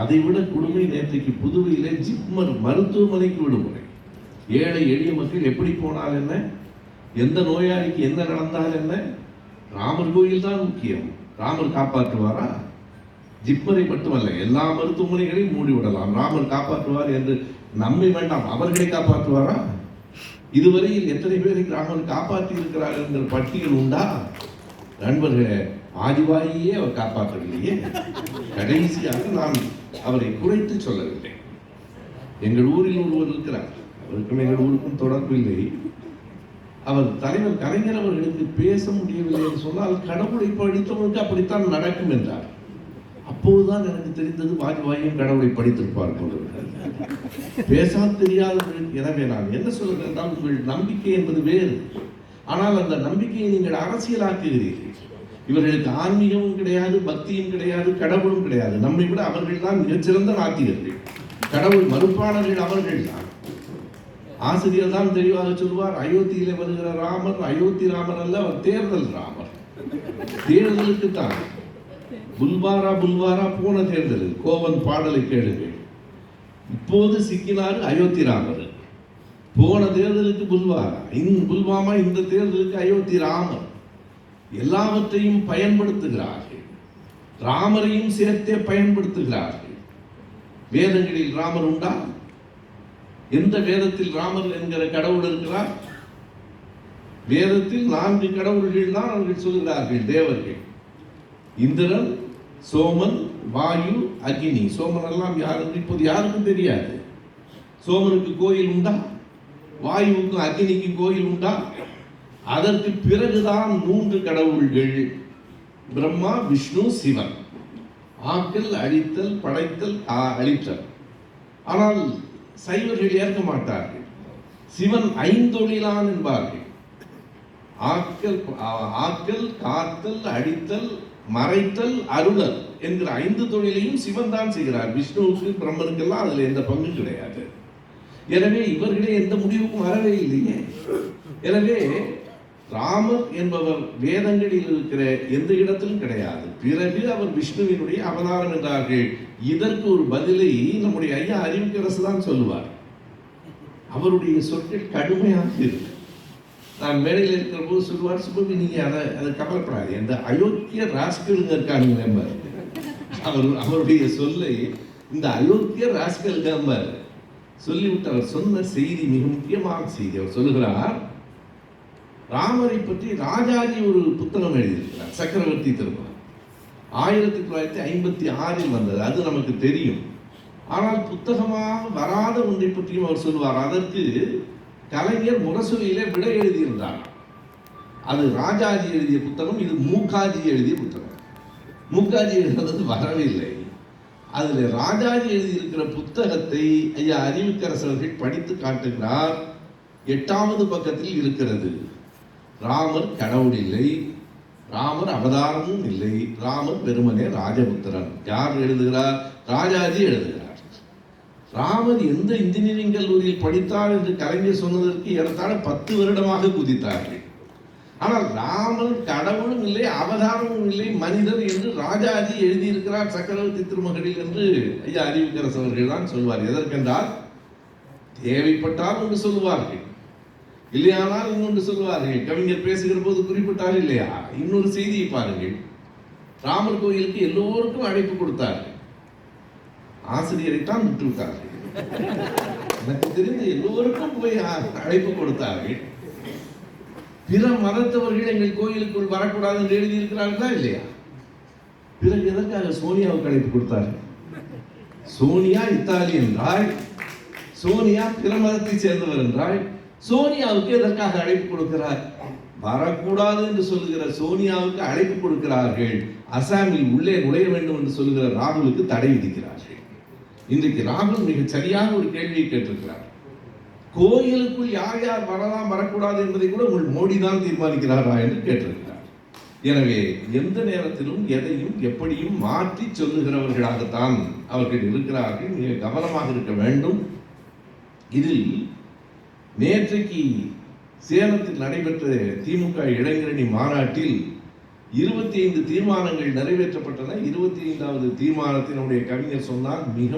அதை விட கொடுமை நேற்றைக்கு புதுவையிலே ஜிப்மர் மருத்துவமனைக்கு விடுமுறை. ஏழை எளிய மக்கள் எப்படி போனால் என்ன? எந்த நோயாளிக்கு என்ன நடந்தால் என்ன? ராமர் கோயில் தான் முக்கியம். ராமர் காப்பாற்றுவாரா? ஜிப்மரை மட்டுமல்ல எல்லா மருத்துவமனைகளையும் மூடிவிடலாம். ராமர் காப்பாற்றுவார் என்று நம்பி வேண்டாம். அவர்களை காப்பாற்றுவாரா? இதுவரையில் எத்தனை பேரை ராமர் காப்பாற்றி இருக்கிறார் என்கிற பட்டியல் உண்டா? நண்பர்களே ஆதிவாயியே அவர் காப்பாற்றவில்லையே. கடைசியாக நான் அவரை குறைத்து சொல்லவில்லை. எங்கள் ஊரில் ஒருவர் இருக்கிறார். அவருக்கும் எங்கள் ஊருக்கும் தொடர்பு இல்லை. அவர் தலைவர் கலைஞர் அவர்களுக்கு பேச முடியவில்லை என்று சொன்னால் கடவுளை படித்தவனுக்கு அப்படித்தான் நடக்கும் என்றார். அப்போதுதான் எனக்கு தெரிந்தது வாஜ்பாயும் கடவுளை படித்திருப்பார் போல பேசாது தெரியாதவர்கள். எனவே நான் என்ன சொல்கிறேன் உங்கள் நம்பிக்கை என்பது வேறு. ஆனால் அந்த நம்பிக்கையை நீங்கள் அரசியலாக்குகிறீர்கள். இவர்களுக்கு ஆன்மீகமும் கிடையாது பக்தியும் கிடையாது கடவுளும் கிடையாது. நம்மை விட அவர்கள் தான் மிகச்சிறந்த நாத்திகர்கள். கடவுள் மறுப்பாளர்கள் அவர்கள் தான் ஆசிரியர் தான் தெளிவாக சொல்வார் அயோத்தியில வருகிற ராமர் அயோத்தி ராமர் அல்ல அவர் தேர்தல் ராமர். தேர்தலுக்கு தான். புல்வாரா புல்வாரா போன தேர்தல் கோவன் பாடலை கேளுங்கள் இப்போது சிக்கினார் அயோத்தி ராமர். போன தேர்தலுக்கு புல்வாரா. இந்த புல்வாமா இந்த தேர்தலுக்கு அயோத்தி ராமர். எல்லாவற்றையும் பயன்படுத்துகிறார்கள். ராமரையும் சேர்த்தே பயன்படுத்துகிறார்கள். வேதங்களில் ராமர் உண்டா? எந்த வேதத்தில் ராமர் என்கிற கடவுள் இருக்கிறார்? வேதத்தில் நான்கு கடவுள்கள் தான் அவர்கள் சொல்கிறார்கள் தேவர்கள். இந்திரன் சோமன் வாயு அக்னி. சோமன் எல்லாம் யாருக்கு இப்போது யாருக்கும் தெரியாது. சோமனுக்கு கோயில் உண்டா? வாயுவுக்கும் அக்னிக்கும் கோயில் உண்டா? அதற்கு பிறகுதான் மூன்று கடவுள்கள் பிரம்மா விஷ்ணு சிவன். ஆக்கல் அழித்தல் படைத்தல் ஆ- அழித்தல். ஆனால் சைவர்கள் ஏற்க மாட்டார்கள். சிவன் ஐந்தொழிலான் என்பார்கள். ஆக்கல் ஆக்கல் காத்தல் அழித்தல் மறைத்தல் அருளல் என்கிற ஐந்து தொழிலையும் சிவன் தான் செய்கிறார். விஷ்ணுவுக்கு பிரம்மனுக்கெல்லாம் அதில் எந்த பங்கு கிடையாது. எனவே இவர்களே எந்த முடிவுக்கும் வரவே இல்லையே. எனவே ராமர் என்பவர் வேதங்களில் இருக்கிற எந்த இடத்திலும் கிடையாது. பிறகு அவர் விஷ்ணுவினுடைய அவதாரம் என்றார்கள். இதற்கு ஒரு பதிலை நம்முடைய ஐயா அறிவுக்கரசு தான் சொல்லுவார். அவருடைய சொற்கள் கடுமையாக இருக்கு. நான் மேடையில் இருக்கிற போது சொல்லுவார் சுபவி நீங்க அதை அதை கவலைப்படாது அந்த அயோக்கிய ராஸ்கலுங்க இருக்காங்க நம்பர் அவர் அவருடைய சொல்லை இந்த அயோக்கிய ராஸ்கல் நம்பர் சொல்லிவிட்டு அவர் சொன்ன செய்தி மிக முக்கியமான செய்தி. அவர் சொல்லுகிறார் ராமரை பற்றி ராஜாஜி ஒரு புத்தகம் எழுதியிருக்கிறார் சக்கரவர்த்தி திருமணம். ஆயிரத்தி தொள்ளாயிரத்தி ஐம்பத்தி ஆறில் வந்தது அது நமக்கு தெரியும். ஆனால் புத்தகமாக வராத ஒன்றை பற்றியும் அவர் சொல்வார் அதற்கு கலைஞர் முரசொலியிலே விடை எழுதியிருந்தார். அது ராஜாஜி எழுதிய புத்தகம் இது மூக்காஜி எழுதிய புத்தகம். மூகாஜி எழுதுறது வரவில்லை அதில் ராஜாஜி எழுதியிருக்கிற புத்தகத்தை ஐயா அறிவுக்கரசர்கள் படித்து காட்டுகிறார். எட்டாவது பக்கத்தில் இருக்கிறது. ராமர் கடவுள் இல்லை ராமர் அவதாரமும் இல்லை. ராமர் பெருமனே ராஜபுத்திரன். யார் எழுதுகிறார்? ராஜாஜி எழுதுகிறார். ராமர் எந்த இன்ஜினியரிங் கல்லூரியில் படித்தார் என்று கலைஞர் சொன்னதற்கு ஏறத்தாழ பத்து வருடமாக குதித்தார்கள். ஆனால் ராமர் கடவுளும் இல்லை அவதாரமும் இல்லை மனிதர் என்று ராஜாஜி எழுதியிருக்கிறார் சக்கரவர்த்தி திருமகளில் என்று ஐயா அறிவுக்கரசவர்கள் தான் சொல்வார். எதற்கென்றால் தேவைப்பட்டால் என்று சொல்லுவார்கள். இல்லையானால் இன்னொன்று சொல்லுவார்கள் கவிஞர் பேசுகிற போது குறிப்பிட்டார் இல்லையா? இன்னொரு செய்தியை பாருங்கள். ராமர் கோயிலுக்கு எல்லோருக்கும் அழைப்பு கொடுத்தார்கள். ஆசிரியரை தான் விட்டுவிட்டார்கள் எனக்கு தெரிந்து எல்லோருக்கும் போய் அழைப்பு கொடுத்தார்கள். பிற மதத்தவர்கள் எங்கள் கோயிலுக்குள் வரக்கூடாது என்று எழுதியிருக்கிறார்களா இல்லையா? பிறகு எதற்காக சோனியாவுக்கு அழைப்பு கொடுத்தார்கள்? சோனியா இத்தாலி என்றால் சோனியா பிற மதத்தை சேர்ந்தவர் என்றால் சோனியாவுக்கு எதற்காக அழைப்பு கொடுக்கிறார்? வரக்கூடாது என்று சொல்லுகிற சோனியாவுக்கு அழைப்பு கொடுக்கிறார்கள். அசாமில் உள்ளே நுழைய வேண்டும் என்று சொல்லுகிற ராகுலுக்கு தடை விதிக்கிறார்கள். இன்றைக்கு ராகுல் மிக சரியான ஒரு கேள்வியை கேட்டிருக்கிறார். கோயிலுக்குள் யார் யார் வரலாம் வரக்கூடாது என்பதை கூட உங்கள் மோடி தான் தீர்மானிக்கிறாரா என்று கேட்டிருக்கிறார். எனவே எந்த நேரத்திலும் எதையும் எப்படியும் மாற்றி சொல்லுகிறவர்களாகத்தான் அவர்கள் இருக்கிறார்கள். மிக கவனமாக இருக்க வேண்டும். இதில் நேற்றைக்கு சேலத்தில் நடைபெற்ற திமுக இளைஞரணி மாநாட்டில் இருபத்தி ஐந்து தீர்மானங்கள் நிறைவேற்றப்பட்டன. இருபத்தி ஐந்தாவது தீர்மானத்தை நம்முடைய கவிஞர் சொன்னார். மிக